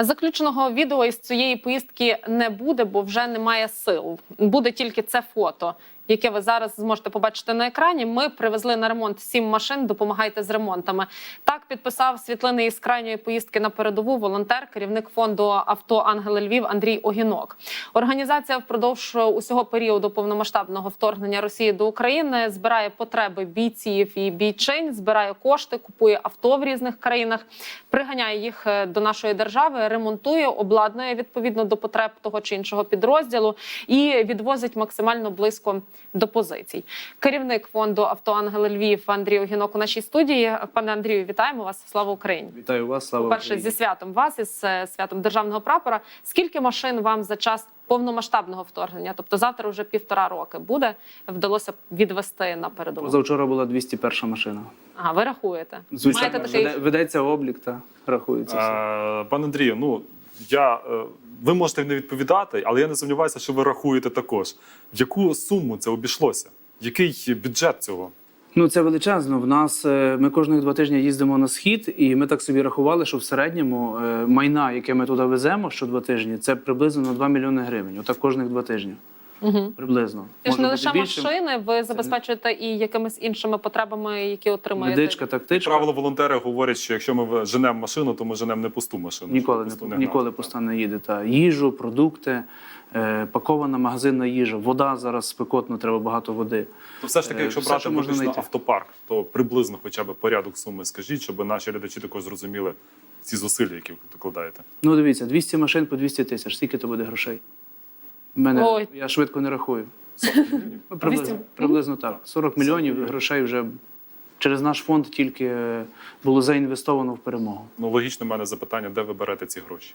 Заключеного відео із цієї поїздки не буде, бо вже немає сил. Буде тільки це фото, яке ви зараз зможете побачити на екрані. Ми привезли на ремонт сім машин. Допомагайте з ремонтами. Так підписав світлини із крайньої поїздки на передову волонтер, керівник фонду авто Ангели Львів Андрій Огінок. Організація впродовж усього періоду повномасштабного вторгнення Росії до України збирає потреби бійців і бійчинь, збирає кошти, купує авто в різних країнах, приганяє їх е, до нашої держави, ремонтує, обладнує відповідно до потреб того чи іншого підрозділу і відвозить максимально близько до позицій. Керівник фонду авто Ангели Львів Андрій Огінок у нашій студії. Пане Андрію, вітаємо вас! Слава Україні! Вітаю вас, слава Перше Україні. зі святом вас із е, святом державного прапора. Скільки машин вам за час повномасштабного вторгнення, тобто завтра вже півтора роки, буде вдалося відвести на передову? Позавчора була 201 машина. Ага, ви рахуєте? Звичайно, Маєте такий ведеться облік та рахується все. Е, Пане Андрію, ну я е, ви можете не відповідати, але я не сумніваюся, що ви рахуєте також. В яку суму це обійшлося? Який бюджет цього? Ну це величезно. В нас е, ми кожних два тижні їздимо на схід, і ми так собі рахували, що в середньому е, майна, яке ми туди веземо що два тижні, це приблизно на 2 мільйони гривень. Отак кожних два тижні. Угу. Приблизно. Це ж не лише машини, ви забезпечуєте і якимись іншими потребами, які отримуєте. Медичка, тактичка. Правило волонтери говорять, що якщо ми женемо машину, то ми женемо не пусту машину. Ніколи пусту не гнати. ніколи пуста не їде. Та їжу, продукти, е, пакована магазинна їжа, вода зараз спекотно, треба багато води. То все ж таки, Е, якщо все, брати виключно знайти. автопарк, то приблизно хоча б порядок суми скажіть, щоб наші глядачі також зрозуміли ці зусилля, які ви докладаєте. Ну, дивіться, 200 машин по 200 тисяч. Скільки то буде грошей? Мене Ой. я швидко не рахую. Ну, приблизно, приблизно так. 40 мільйонів грошей вже через наш фонд тільки е, було заінвестовано в перемогу. Ну логічно в мене запитання, де ви берете ці гроші?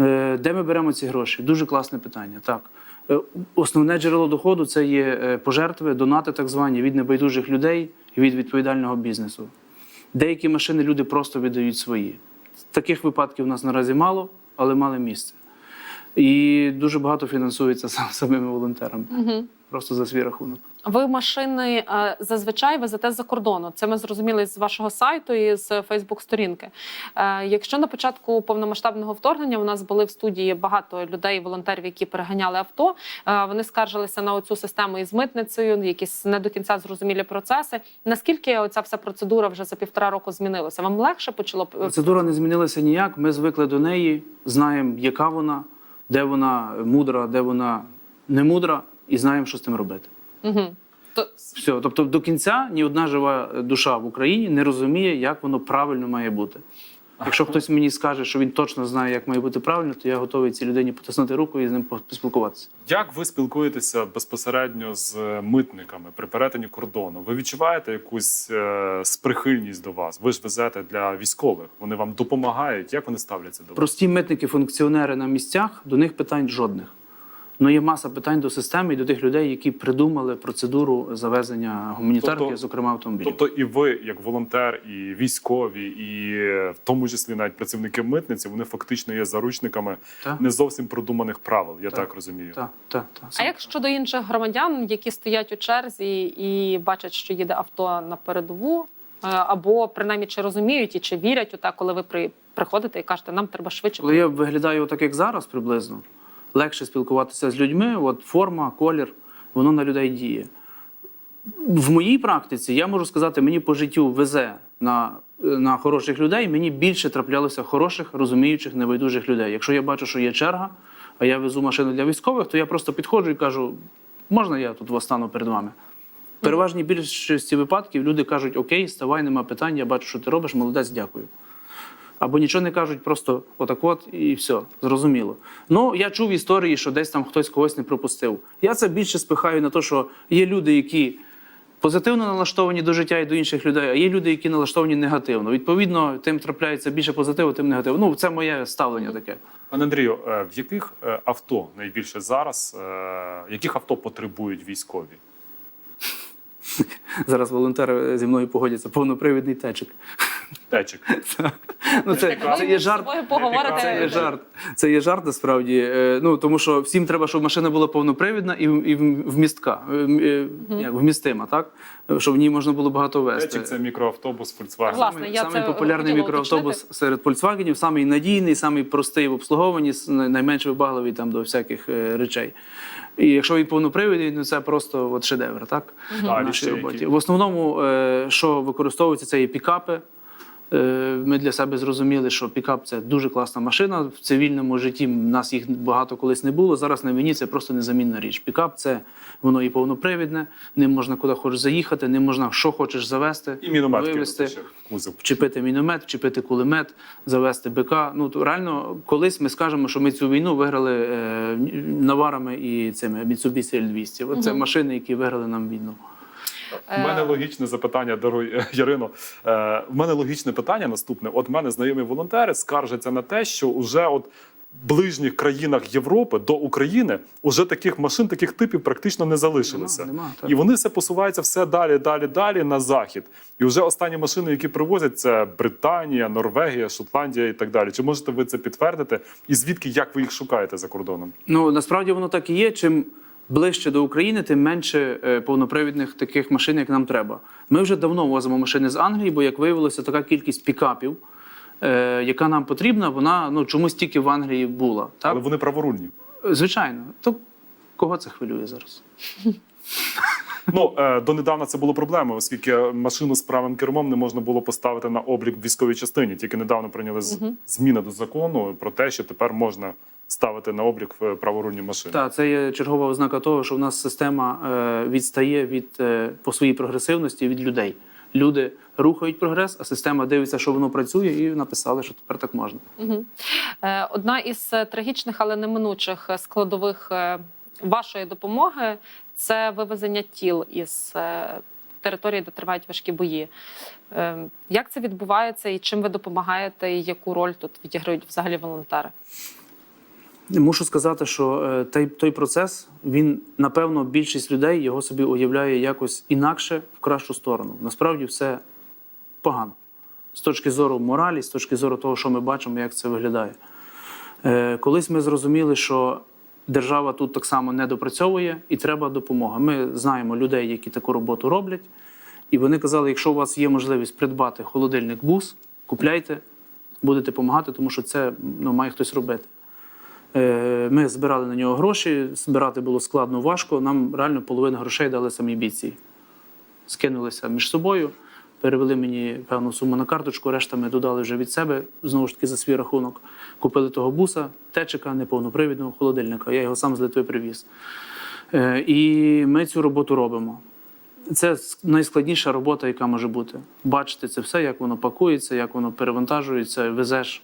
Е, Де ми беремо ці гроші? Дуже класне питання. Так. Е, Основне джерело доходу це є е, пожертви, донати, так звані, від небайдужих людей і від відповідального бізнесу. Деякі машини люди просто віддають свої. Таких випадків у нас наразі мало, але мали місце. І дуже багато фінансується сам- самими волонтерами. Угу. Просто за свій рахунок. Ви машини е, зазвичай везете за кордону. Це ми зрозуміли з вашого сайту і з Фейсбук-сторінки. Е, Якщо на початку повномасштабного вторгнення у нас були в студії багато людей, волонтерів, які переганяли авто, е, вони скаржилися на оцю систему із митницею, якісь не до кінця зрозумілі процеси. Наскільки оця вся процедура вже за півтора року змінилася? Вам легше почало Процедура не змінилася ніяк. Ми звикли до неї, знаємо, яка вона, де вона мудра, де вона не мудра, і знаємо, що з тим робити. Угу. То Все, тобто до кінця ні одна жива душа в Україні не розуміє, як воно правильно має бути. Якщо хтось мені скаже, що він точно знає, як має бути правильно, то я готовий цій людині потиснути руку і з ним поспілкуватися. Як ви спілкуєтеся безпосередньо з митниками при перетині кордону? Ви відчуваєте якусь е, сприхильність до вас? Ви ж везете для військових. Вони вам допомагають. Як вони ставляться до вас? Прості митники, функціонери на місцях, до них питань жодних. Ну є маса питань до системи і до тих людей, які придумали процедуру завезення гуманітарки, Тобто- зокрема автомобілів. Тобто, і ви, як волонтер, і військові, і е, в тому числі навіть працівники митниці, вони фактично є заручниками Так. не зовсім продуманих правил. Я так, Так. розумію. Так, так, так. А як щодо інших громадян, які стоять у черзі і бачать, що їде авто на передову, е, або принаймні чи розуміють і чи вірять у те, коли ви при, приходите і кажете, нам треба швидше. Коли я виглядаю так, як зараз, приблизно, легше спілкуватися з людьми, от форма, колір, воно на людей діє. В моїй практиці я можу сказати, мені по життю везе на, на хороших людей, мені більше траплялося хороших, розуміючих, небайдужих людей. Якщо я бачу, що є черга, а я везу машину для військових, то я просто підходжу і кажу: можна я тут востану перед вами? В переважній більшості випадків люди кажуть: Окей, ставай, нема питань, я бачу, що ти робиш, молодець, дякую. Або нічого не кажуть, просто отак от і все, зрозуміло. Ну, я чув історії, що десь там хтось когось не пропустив. Я це більше спихаю на те, що є люди, які позитивно налаштовані до життя і до інших людей, а є люди, які налаштовані негативно. Відповідно, тим трапляється більше позитиву, тим негативу. Ну, це моє ставлення таке. Пане Андрію, е, в яких е, авто найбільше зараз? е, Яких авто потребують військові? Зараз волонтери зі мною погодяться, повнопривідний течик. Течик. Ну, це, це є жарт. Це є жарт. Це є жарт насправді. Е, Ну тому що всім треба, щоб машина була повнопривідна і, і вмістка, е, е, вмістима, так? Щоб в ній можна було багато вести. Течик це мікроавтобус Volkswagen. Власне, я самий це популярний мікроавтобус серед Volkswagen, самий надійний, самий простий в обслуговуванні, найменш вибагливий там до всяких речей. І якщо він повнопривідний, ну це просто от шедевр, так? А, в нашій роботі. В основному, що використовується, це є пікапи. Е, Ми для себе зрозуміли, що пікап це дуже класна машина. В цивільному житті в нас їх багато колись не було. Зараз на війні це просто незамінна річ. Пікап це воно і повнопривідне, ним можна куди хочеш заїхати, ним можна що хочеш завести, І міномет вивезти вчепити міномет, вчепити кулемет, завести БК. Ну то реально, колись ми скажемо, що ми цю війну виграли е, наварами і цими Mitsubishi L200. Оце машини, які виграли нам війну. У мене логічне запитання, дорогой Ярино. Е, в мене логічне питання наступне. От мене знайомі волонтери скаржаться на те, що уже от в ближніх країнах Європи до України уже таких машин, таких типів практично не залишилося. Нема, нема, і вони все посуваються все далі, далі, далі на захід. І вже останні машини, які привозять, це Британія, Норвегія, Шотландія і так далі. Чи можете ви це підтвердити? І звідки як ви їх шукаєте за кордоном? Ну насправді воно так і є. Чим ближче до України, тим менше е, повнопривідних таких машин, як нам треба. Ми вже давно возимо машини з Англії, бо як виявилося, така кількість пікапів, е, яка нам потрібна, вона ну чомусь тільки в Англії була. Так Але вони праворульні. звичайно, то кого це хвилює зараз? Ну е, донедавна це було проблемою, оскільки машину з правим кермом не можна було поставити на облік в військовій частині. Тільки недавно прийняли зміни до закону про те, що тепер можна ставити на облік е, праворульні машини. Так, це є чергова ознака того, що в нас система е, відстає від е, по своїй прогресивності від людей. Люди рухають прогрес, а система дивиться, що воно працює, і написали, що тепер так можна. Одна із трагічних, але неминучих складових вашої допомоги це вивезення тіл із території, де тривають важкі бої. Як це відбувається і чим ви допомагаєте, і яку роль тут відіграють взагалі волонтери? Мушу сказати, що е, той, той процес, він напевно більшість людей його собі уявляє якось інакше в кращу сторону. Насправді все погано. З точки зору моралі, з точки зору того, що ми бачимо, як це виглядає. Е, колись ми зрозуміли, що держава тут так само не допрацьовує і треба допомога. Ми знаємо людей, які таку роботу роблять. І вони казали: якщо у вас є можливість придбати холодильник бус, купляйте, будете допомагати, тому що це ну, має хтось робити. Е, Ми збирали на нього гроші, збирати було складно, важко. Нам реально половину грошей дали самі бійці. Скинулися між собою, перевели мені певну суму на карточку, решта ми додали вже від себе, знову ж таки за свій рахунок. Купили того буса, течика, неповнопривідного холодильника. Я його сам з Литви привіз. Е, І ми цю роботу робимо. Це найскладніша робота, яка може бути. Бачити це все, як воно пакується, як воно перевантажується, везеш.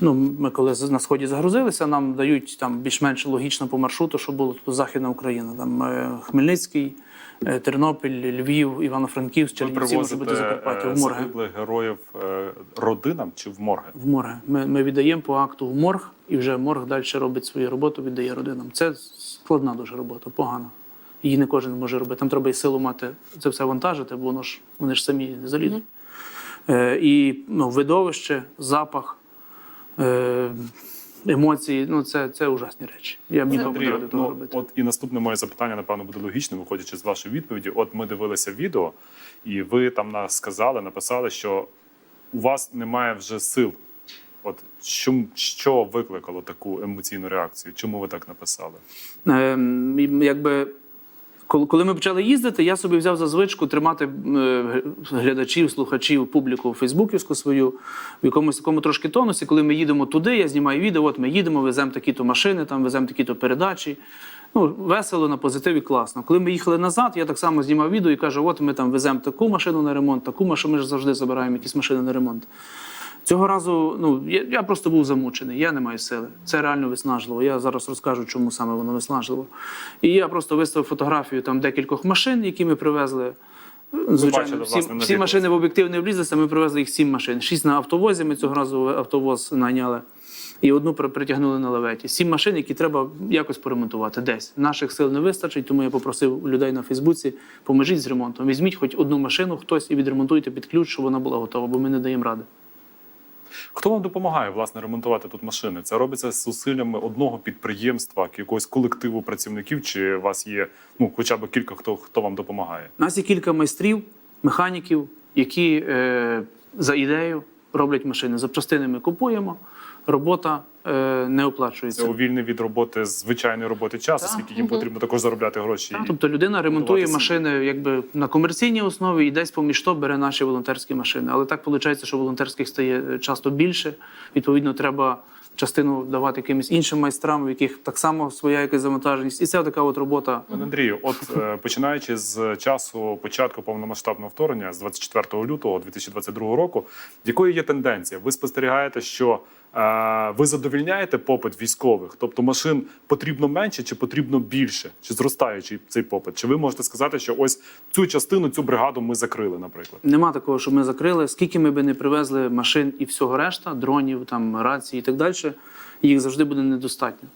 Ну, ми коли з- на сході загрузилися, нам дають там більш-менш логічно по маршруту, що було тут Західна Україна. Там е, Хмельницький, е, Тернопіль, Львів, Івано-Франківськ, Чернівці, може бути Закарпаття, е, в морги. героїв родинам чи в морги? В морги. Ми, ми віддаємо по акту в морг, і вже морг далі робить свою роботу, віддає родинам. Це складна дуже робота, погана. Її не кожен може робити. Там треба і силу мати це все вантажити, бо воно ж вони ж самі не залізуть. Е, і ну, видовище, запах, емоції ну це, це ужасні речі. Я б нікому не радив того ну, робити. от і наступне моє запитання, напевно, буде логічним, виходячи з вашої відповіді. От ми дивилися відео, і ви там нас сказали, написали, що у вас немає вже сил. От що, що викликало таку емоційну реакцію? Чому ви так написали? І якби, коли, ми почали їздити, я собі взяв за звичку тримати е, глядачів, слухачів, публіку фейсбуківську свою в якомусь такому трошки тонусі. Коли ми їдемо туди, я знімаю відео, от ми їдемо, веземо такі-то машини, там веземо такі-то передачі. Ну, весело, на позитиві, класно. Коли ми їхали назад, я так само знімав відео і кажу: от ми там веземо таку машину на ремонт, таку машину, ми ж завжди забираємо якісь машини на ремонт. Цього разу ну, я, я просто був замучений, я не маю сили. Це реально виснажливо. Я зараз розкажу, чому саме воно виснажливо. І я просто виставив фотографію там декількох машин, які ми привезли. Звичайно, бачили, всі, власне, всі машини в об'єктив не влізлися, ми привезли їх сім машин. Шість на автовозі. Ми цього разу автовоз найняли. І одну притягнули на лаветі. Сім машин, які треба якось поремонтувати десь. Наших сил не вистачить, тому я попросив людей на Фейсбуці, поможіть з ремонтом. Візьміть хоч одну машину, хтось і відремонтуйте під ключ, щоб вона була готова, бо ми не даємо ради. Хто вам допомагає власне ремонтувати тут машини? Це робиться з зусиллями одного підприємства, якогось колективу працівників, чи у вас є ну хоча б кілька хто хто вам допомагає? У нас є кілька майстрів, механіків, які е, за ідею роблять машини. Запчастини ми купуємо, робота е, не Це оплачується. у вільний від роботи звичайної роботи часу, Так. скільки їм потрібно також заробляти гроші. Так, тобто людина ремонтує машини якби на комерційній основі і десь поміж то бере наші волонтерські машини. Але так виходить, що волонтерських стає е, часто більше. Відповідно, треба частину давати якимось іншим майстрам, у яких так само своя якась завантаженість. І це така от робота. Пане Андрію, от е, починаючи з часу початку повномасштабного вторгнення з 24 лютого 2022 року, якою є тенденція? Ви спостерігаєте, що ви задовільняєте попит військових, тобто машин потрібно менше чи потрібно більше, чи зростаючий цей попит? Чи ви можете сказати, що ось цю частину, цю бригаду ми закрили, наприклад? Нема такого, що ми закрили. Скільки ми би не привезли машин і всього решта, дронів, там рацій і так далі, їх завжди буде недостатньо.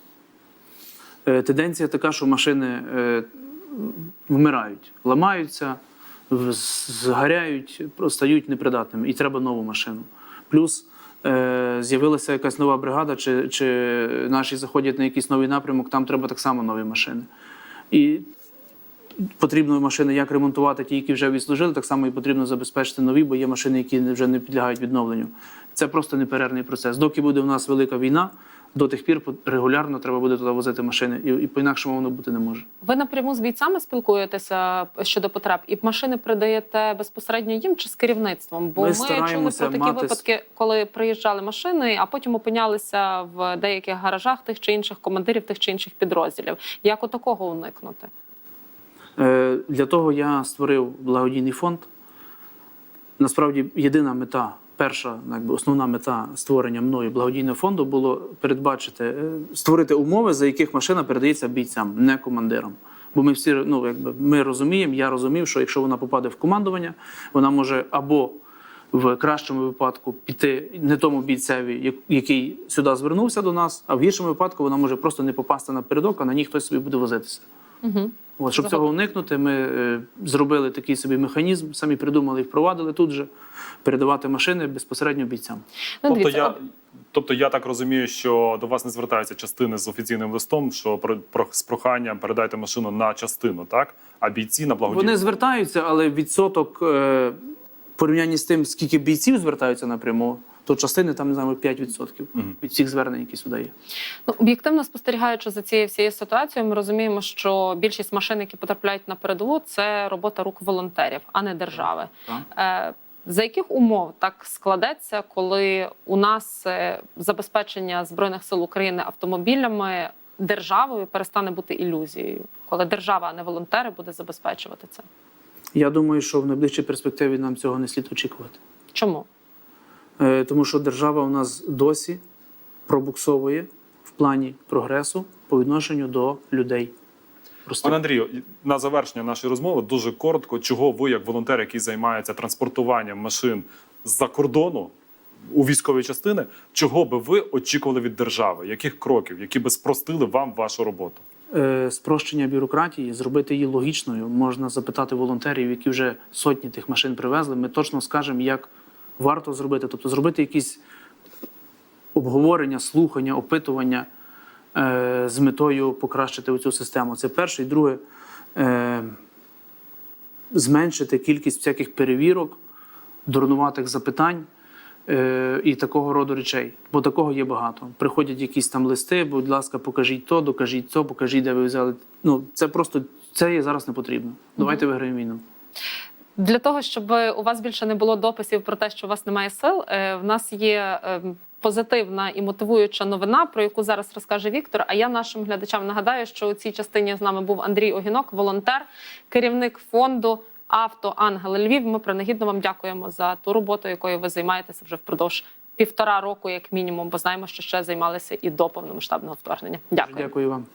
Е, Тенденція така, що машини е, вмирають, ламаються, згоряють, стають непридатними, і треба нову машину. Плюс е, з'явилася якась нова бригада, чи, чи наші заходять на якийсь новий напрямок, там треба так само нові машини. І потрібно машини як ремонтувати ті, які вже відслужили, так само і потрібно забезпечити нові, бо є машини, які вже не підлягають відновленню. Це просто неперервний процес. Доки буде в нас велика війна, до тих пір регулярно треба буде туди возити машини, і, і по-інакшому воно бути не може. Ви напряму з бійцями спілкуєтеся щодо потреб, і машини придаєте безпосередньо їм чи з керівництвом? Бо Ми ми, чули про такі мати випадки, коли приїжджали машини, а потім опинялися в деяких гаражах тих чи інших командирів, тих чи інших підрозділів. Як от такого уникнути? Е, Для того я створив благодійний фонд. Насправді, єдина мета, перша, якби основна мета створення мною благодійного фонду було передбачити, е, створити умови, за яких машина передається бійцям, не командирам. Бо ми всі ну, якби, ми розуміємо, я розумів, що якщо вона попаде в командування, вона може або в кращому випадку піти не тому бійцеві, який сюди звернувся до нас, а в гіршому випадку вона може просто не попасти на передок, а на ній хтось собі буде возитися. Угу. От, щоб Загад- цього уникнути, ми е, зробили такий собі механізм, самі придумали і впровадили тут же передавати машини безпосередньо бійцям. Ну, Тобто я, тобто я так розумію, що до вас не звертаються частини з офіційним листом, що про, про з проханням передайте машину на частину, так? А бійці на благодійність. Вони звертаються, але відсоток е, порівнянні з тим, скільки бійців звертаються напряму, то частини там не знаю, 5% від всіх звернень, які сюди є. Ну, об'єктивно спостерігаючи за цією всією ситуацією, ми розуміємо, що більшість машин, які потрапляють на передову, це робота рук волонтерів, а не держави. Так. Е, За яких умов так складеться, коли у нас е, забезпечення збройних сил України автомобілями державою перестане бути ілюзією, коли держава, а не волонтери, буде забезпечувати це? Я думаю, що в найближчій перспективі нам цього не слід очікувати. Чому? Е, тому що держава у нас досі пробуксовує в плані прогресу по відношенню до людей. Просто Пане Андрію, на завершення нашої розмови дуже коротко, чого ви, як волонтер, який займається транспортуванням машин з-за кордону у військові частини, чого би ви очікували від держави? Яких кроків, які би спростили вам вашу роботу? е, спрощення бюрократії, зробити її логічною. Можна запитати волонтерів, які вже сотні тих машин привезли. Ми точно скажемо, як варто зробити. Тобто зробити якісь обговорення, слухання, опитування е, з метою покращити цю систему. Це перше. І друге, е, зменшити кількість всяких перевірок, дурнуватих запитань. е, І такого роду речей, бо такого є багато. Приходять якісь там листи, будь ласка, покажіть то, докажіть то, покажіть, де ви взяли. Ну це просто це є зараз не потрібно. Давайте виграємо війну. Для того, щоб у вас більше не було дописів про те, що у вас немає сил, е, в нас є е, позитивна і мотивуюча новина, про яку зараз розкаже Віктор. А я нашим глядачам нагадаю, що у цій частині з нами був Андрій Огінок, волонтер, керівник фонду Авто Ангел Львів. Ми принагідно вам дякуємо за ту роботу, якою ви займаєтеся вже впродовж півтора року, як мінімум, бо знаємо, що ще займалися і до повномасштабного вторгнення. Дякую. Дякую вам.